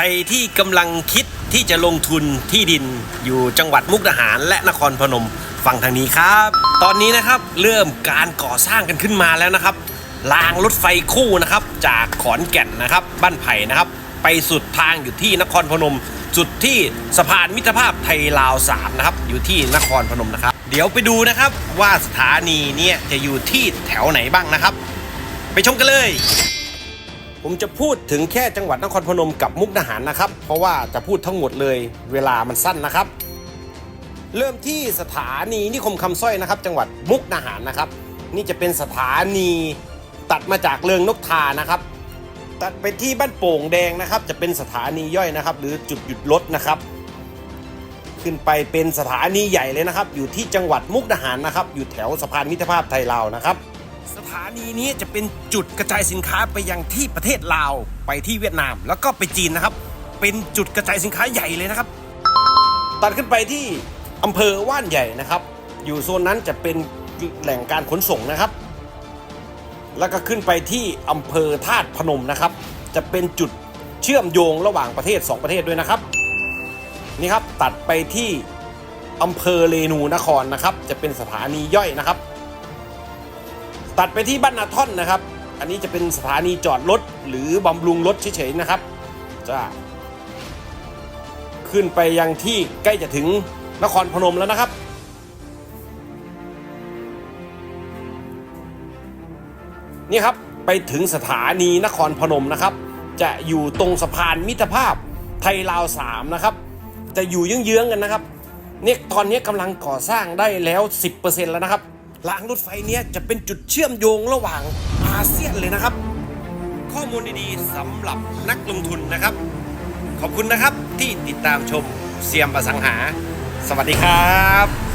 รที่กำลังคิดที่จะลงทุนที่ดินอยู่จังหวัดมุกดาหารและนครพนมฟังทางนี้ครับ ตอนนี้นะครับเริ่มการก่อสร้างกันขึ้นมาแล้วนะครับรางรถไฟคู่นะครับ จากขอนแก่นนะครับ บ้านไผ่นะครับ ไปสุดทางอยู่ที่นครพนมสุดที่สะพานมิตรภาพไทยลาวสามนะครับ อยู่ที่นครพนมนะครับ เดี๋ยวไปดูนะครับว่าสถานีเนี่ยจะอยู่ที่แถวไหนบ้างนะครับ ไปชมกันเลย ผมจะพูดถึงแค่จังหวัดนครพนมกับมุกดาหารนะครับ เพราะว่าจะพูดทั้งหมดเลยเวลามันสั้นนะครับ เริ่มที่สถานีนิคมคำสร้อยนะครับ จังหวัดมุกดาหารนะครับ นี่จะเป็นสถานีตัดมาจากเริงนกทานะครับ ตัดไปที่บ้านโป่งแดงนะครับ จะเป็นสถานีย่อยนะครับ หรือจุดหยุดรถนะครับ ขึ้นไปเป็นสถานีใหญ่เลยนะครับ อยู่ที่จังหวัดมุกดาหารนะครับ อยู่แถวสะพานมิตรภาพไทยลาวนะครับ สถานีนี้จะเป็นจุดกระจายสินค้าไปยังที่ประเทศลาวไปที่เวียดนาม แล้วก็ไปจีนนะครับ เป็นจุดกระจายสินค้าใหญ่เลยนะครับ ตัดขึ้นไปที่อำเภอว่านใหญ่นะครับ อยู่โซนนั้นจะเป็นแหล่งการขนส่งนะครับ แล้วก็ขึ้นไปที่อำเภอธาตุพนมนะครับ จะเป็นจุดเชื่อมโยงระหว่างประเทศ 2 ประเทศด้วยนะครับ นี่ครับตัดไปที่อำเภอเรนูนครนะครับ จะเป็นสถานีย่อยนะครับ ตัดไปที่บ้านนาท่อนนะครับ อันนี้จะเป็นสถานีจอดรถหรือบำรุงรถเฉยๆนะครับจะขึ้นไปยังที่ใกล้จะถึงนครพนมแล้วนะครับ นี่ครับไปถึงสถานีนครพนมนะครับ จะอยู่ตรงสะพานมิตรภาพไทยลาวสามนะครับ จะอยู่เยื้องๆกันนะครับ เนี่ยตอนนี้กำลังก่อสร้างได้แล้ว 10%แล้วนะครับ รางรถไฟเนี้ยจะเป็นจุดเชื่อมโยงระหว่างอาเซียนเลยนะครับ ข้อมูลดีๆสำหรับนักลงทุนนะครับ ขอบคุณนะครับที่ติดตามชมเซียมประสังหา สวัสดีครับ